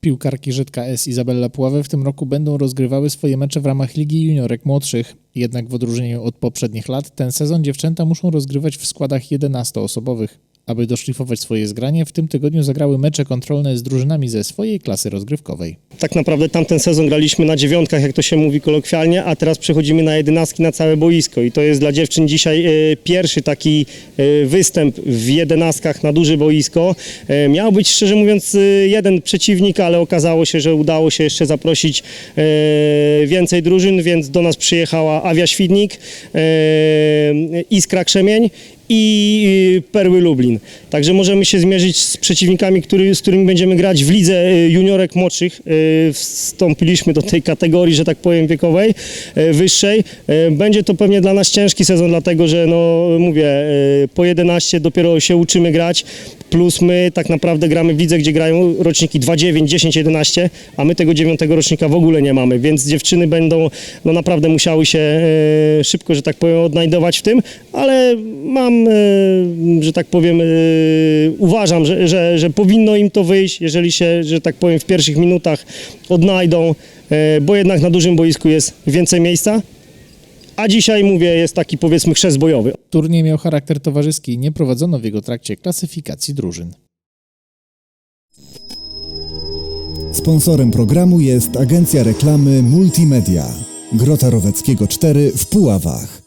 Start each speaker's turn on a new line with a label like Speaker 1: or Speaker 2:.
Speaker 1: Piłkarki Żydka S Izabella Puławy w tym roku będą rozgrywały swoje mecze w ramach Ligi Juniorek Młodszych. Jednak w odróżnieniu od poprzednich lat, ten sezon dziewczęta muszą rozgrywać w składach 11-osobowych. Aby doszlifować swoje zgranie, w tym tygodniu zagrały mecze kontrolne z drużynami ze swojej klasy rozgrywkowej.
Speaker 2: Tak naprawdę tamten sezon graliśmy na dziewiątkach, jak to się mówi kolokwialnie, a teraz przechodzimy na jedenastki na całe boisko i to jest dla dziewczyn dzisiaj e, pierwszy taki e, występ w jedenastkach na duże boisko. E, Miał być szczerze mówiąc jeden przeciwnik, ale okazało się, że udało się jeszcze zaprosić więcej drużyn, więc do nas przyjechała Awia Świdnik, Iskra Krzemień i y, Perły Lublin. Także możemy się zmierzyć z przeciwnikami, który, z którymi będziemy grać w lidze y, juniorek młodszych. Y, Wstąpiliśmy do tej kategorii, że tak powiem, wiekowej, wyższej. Będzie to pewnie dla nas ciężki sezon, dlatego że, no mówię, po 11 dopiero się uczymy grać, plus my tak naprawdę gramy w lidze, gdzie grają roczniki 2, 9, 10, 11, a my tego dziewiątego rocznika w ogóle nie mamy, więc dziewczyny będą no naprawdę musiały się szybko, że tak powiem, odnajdować w tym, ale mam, e, że tak powiem, e, uważam, że, że, że powinno im to wyjść, jeżeli się, że tak powiem, w pierwszych minutach odnajdą, e, bo jednak na dużym boisku jest więcej miejsca. A dzisiaj, mówię, jest taki powiedzmy chrzest bojowy.
Speaker 1: Turniej miał charakter towarzyski i nie prowadzono w jego trakcie klasyfikacji drużyn.
Speaker 3: Sponsorem programu jest agencja reklamy Multimedia. Grota Roweckiego 4 w Puławach.